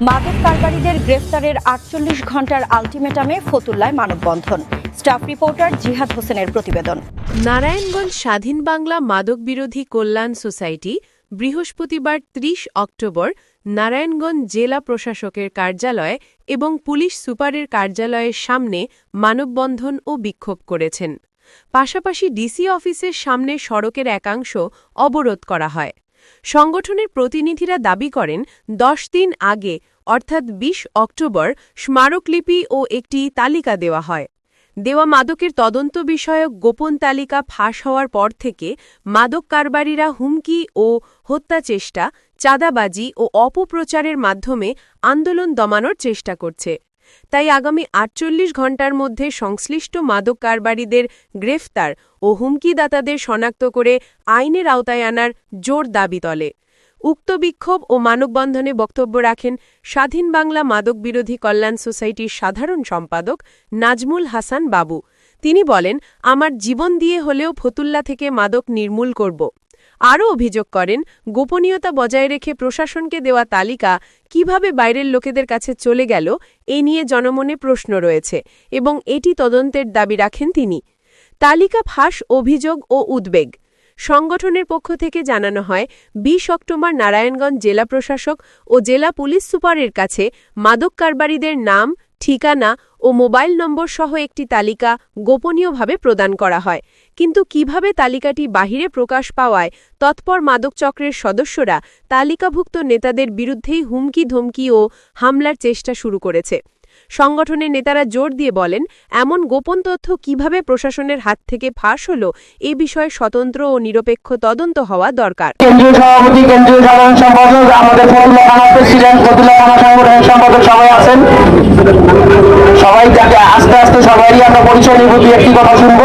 মাদক কারবারিদের গ্রেফতারের আটচল্লিশ ঘণ্টার আলটিমেটামে ফতুল্লায় মানববন্ধন। স্টাফ রিপোর্টার জিহাদ হোসেনের প্রতিবেদন। নারায়ণগঞ্জ স্বাধীন বাংলা মাদক বিরোধী কল্যাণ সোসাইটি বৃহস্পতিবার ৩০ অক্টোবর নারায়ণগঞ্জ জেলা প্রশাসকের কার্যালয় এবং পুলিশ সুপারের কার্যালয়ের সামনে মানববন্ধন ও বিক্ষোভ করেছেন। পাশাপাশি ডিসি অফিসের সামনে সড়কের একাংশ অবরোধ করা হয়। সংগঠনের প্রতিনিধিরা দাবি করেন, দশ দিন আগে অর্থাৎ ২০ অক্টোবর স্মারকলিপি ও একটি তালিকা দেওয়া হয়। দেওয়া মাদকের তদন্ত বিষয়ক গোপন তালিকা ফাঁস হওয়ার পর থেকে মাদক কারবারিরা হুমকি ও হত্যাচেষ্টা চাঁদাবাজি ও অপপ্রচারের মাধ্যমে আন্দোলন দমানোর চেষ্টা করছে। তাই আগামী আটচল্লিশ ঘণ্টার মধ্যে সংশ্লিষ্ট মাদক কারবারিদের গ্রেফতার ও হুমকিদাতাদের শনাক্ত করে আইনের আওতায় আনার জোর দাবি তলে। উক্ত বিক্ষোভ ও মানববন্ধনে বক্তব্য রাখেন স্বাধীন বাংলা মাদক বিরোধী কল্যাণ সোসাইটির সাধারণ সম্পাদক নাজমুল হাসান বাবু। তিনি বলেন, আমার জীবন দিয়ে হলেও ফতুল্লা থেকে মাদক নির্মূল করব। আরও অভিযোগ করেন, গোপনীয়তা বজায় রেখে প্রশাসনকে দেওয়া তালিকা কীভাবে বাইরের লোকেদের কাছে চলে গেল, এ নিয়ে জনমনে প্রশ্ন রয়েছে এবং এটি তদন্তের দাবি রাখেন তিনি। তালিকা ফাঁস, অভিযোগ ও উদ্বেগ। সংগঠনের পক্ষ থেকে জানানো হয় ২০ অক্টোবর নারায়ণগঞ্জ জেলা প্রশাসক ও জেলা পুলিশ সুপারের কাছে মাদক কারবারিদের নাম, ঠিকানা ও মোবাইল নম্বর সহ একটি তালিকা গোপনীয়ভাবে প্রদান করা হয়। কিন্তু কীভাবে তালিকাটি বাহিরে প্রকাশ পাওয়ায় তৎপর মাদক চক্রের সদস্যরা তালিকাভুক্ত নেতাদের বিরুদ্ধেই হুমকি ধমকি ও হামলার চেষ্টা শুরু করেছে। সংগঠনের নেতারা জোর দিয়ে বলেন, এমন গোপন তথ্য কীভাবে প্রশাসনের হাত থেকে ফাঁস হল, এ বিষয়ে স্বতন্ত্র ও নিরপেক্ষ তদন্ত হওয়া দরকার। কেন্দ্রীয় সভাপতি, কেন্দ্রীয় সাধারণ সম্পাদক, আমাদের সম্পাদক সবাই আছেন। সবাই আস্তে আস্তে সবাই আমরা পরিচয় নিব একটি কথা শুনব।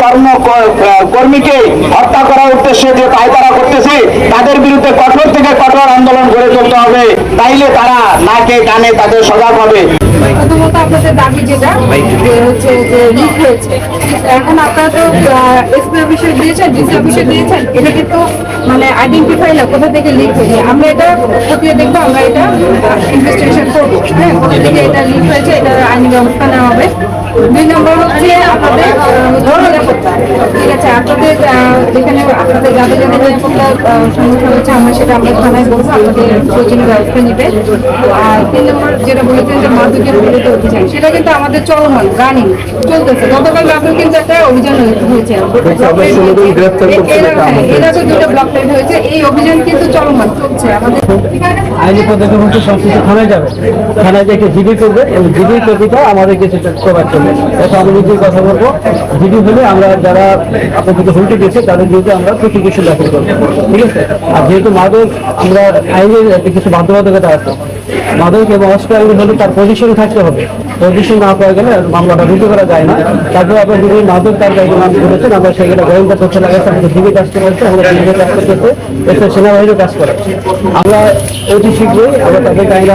কর্ম কর্মীকে হত্যা করার উদ্দেশ্যে যে পায়তারা করতেছে তাদের বিরুদ্ধে কঠোর থেকে কঠোর আন্দোলন গড়ে তুলতে হবে। তাইলে তারা নাকে কানে তাদের সজাগ হবে। প্রথমত আপনাদের দাবি যেটা যে হচ্ছে যে লিক হয়েছে। এখন আপনারা তো এসপি অফিসে দিয়েছেন ডিসি অফিসে দিয়েছেন এটা কিন্তু মানে আইডেন্টিফাই না কোথা থেকে লিক হয়েছে। আমরা এটা খতিয়ে দেখব আমরা এটা হ্যাঁ কোথা থেকে এটা লিক হয়েছে এটা আইনি ব্যবস্থা নেওয়া হবে। দুই নম্বর হচ্ছে আপনাদের ঠিক আছে আপনাদের যেখানে আপনাদের যাদের যাদের নিরাপত্তা সমস্যা হচ্ছে আমরা সেটা আমরা থানায় বলব আপনাদের প্রয়োজনীয় ব্যবস্থা নেবে। আর তিন নম্বর যেটা বলেছেন যে মাদকের বিরুদ্ধে অভিযান সেটা কিন্তু আমাদের চলমান রানিং চলতেছে। গতকাল রাতেও কিন্তু একটা অভিযান হয়েছে। এরা তো দুটো ব্লক হয়েছে। এই অভিযান কিন্তু চলমান চলছে। আমাদের আইনি পদ্ধতি হচ্ছে সবকিছু থানায় যাবে। থানায় যে একটা জিডি করবে। এবং কপিটা করবে। এটা আমি নিজেই কথা বলব। জিডি হলে আমরা যারা আপনাদেরকে হুমকি দিয়েছে তাদের বিরুদ্ধে আমরা প্রতিবেশন দাখিল করব। ঠিক আছে? আর যেহেতু মাদক আমরা আইনের কিছু বাধ্যবাধকতা আছে মাদক এবং অস্ত্র আইন হলে তার পজিশন থাকতে হবে। পজিশন না পাওয়া গেলে মামলাটা রুজু করা যায় না। তারপরে আপনার যদি মাদক তার দায়িত্ব নাম করেছেন, আমরা সেখানে গোয়েন্দা তথ্য লাগাচ্ছে আমাদের ডিবি কাজ করেছে আমরা ডিবি কাজ করতেছে এসে সেনাবাহিনীও কাজ করে। আমরা অতি শীঘ্রই আমরা তাদের আইন